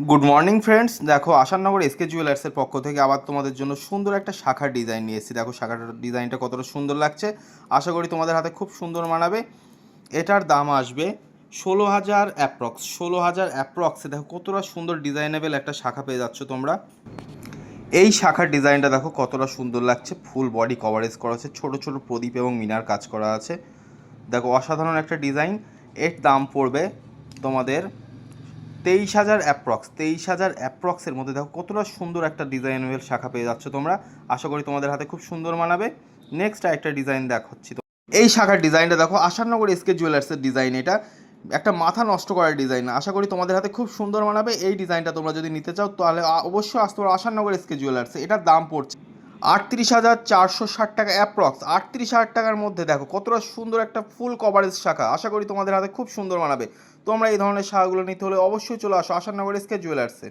Good morning friends দেখো আশাননগর SK জুয়েলার্সের পক্ষ থেকে আবার তোমাদের জন্য সুন্দর একটা শাখার ডিজাইন নিয়ে এসেছি। দেখো শাখার ডিজাইনটা কতটা সুন্দর লাগছে। আশা করি তোমাদের হাতে খুব সুন্দর মানাবে। এটার দাম আসবে ষোলো হাজার অ্যাপ্রক্স ষোলো হাজার অ্যাপ্রক্সে দেখো, কতটা সুন্দর ডিজাইনেবল একটা শাখা পেয়ে যাচ্ছ তোমরা। এই শাখার ডিজাইনটা দেখো, কতটা সুন্দর লাগছে। ফুল বডি কভারেজ করা আছে, ছোটো ছোটো প্রদীপ এবং মিনার কাজ করা আছে। দেখো, অসাধারণ একটা ডিজাইন এর দাম পড়বে তোমাদের তেইশ হাজার অ্যাপ্রক্স তেইশ হাজার অ্যাপ্রক্সের মধ্যে দেখো কতটা সুন্দর একটা ডিজাইনেবল শাখা পেয়ে যাচ্ছ তোমরা। আশা করি তোমাদের হাতে খুব সুন্দর মানাবে। নেক্সট একটা ডিজাইন দেখাচ্ছি তো। এই শাখার ডিজাইনটা দেখো আশাননগর এসকে জুয়েলার্সের ডিজাইন এটা। একটা মাথা নষ্ট করার ডিজাইন আশা করি তোমাদের হাতে খুব সুন্দর মানাবে। এই ডিজাইনটা তোমরা যদি নিতে চাও, তাহলে অবশ্যই আসতে পারো আশাননগর এসকে জুয়েলার্সে এটার দাম পড়ছে আটত্রিশ হাজার চারশো ষাট টাকা অ্যাপ্রক্স আটত্রিশ হাজার টাকার মধ্যে দেখো, কতটা সুন্দর একটা ফুল কভারেজ শাখা। আশা করি তোমাদের হাতে খুব সুন্দর মানাবে। তোমরা এই ধরনের শাখাগুলো নিতে হলে অবশ্যই চলে আসো আশাননগর এসকে জুয়েলার্সে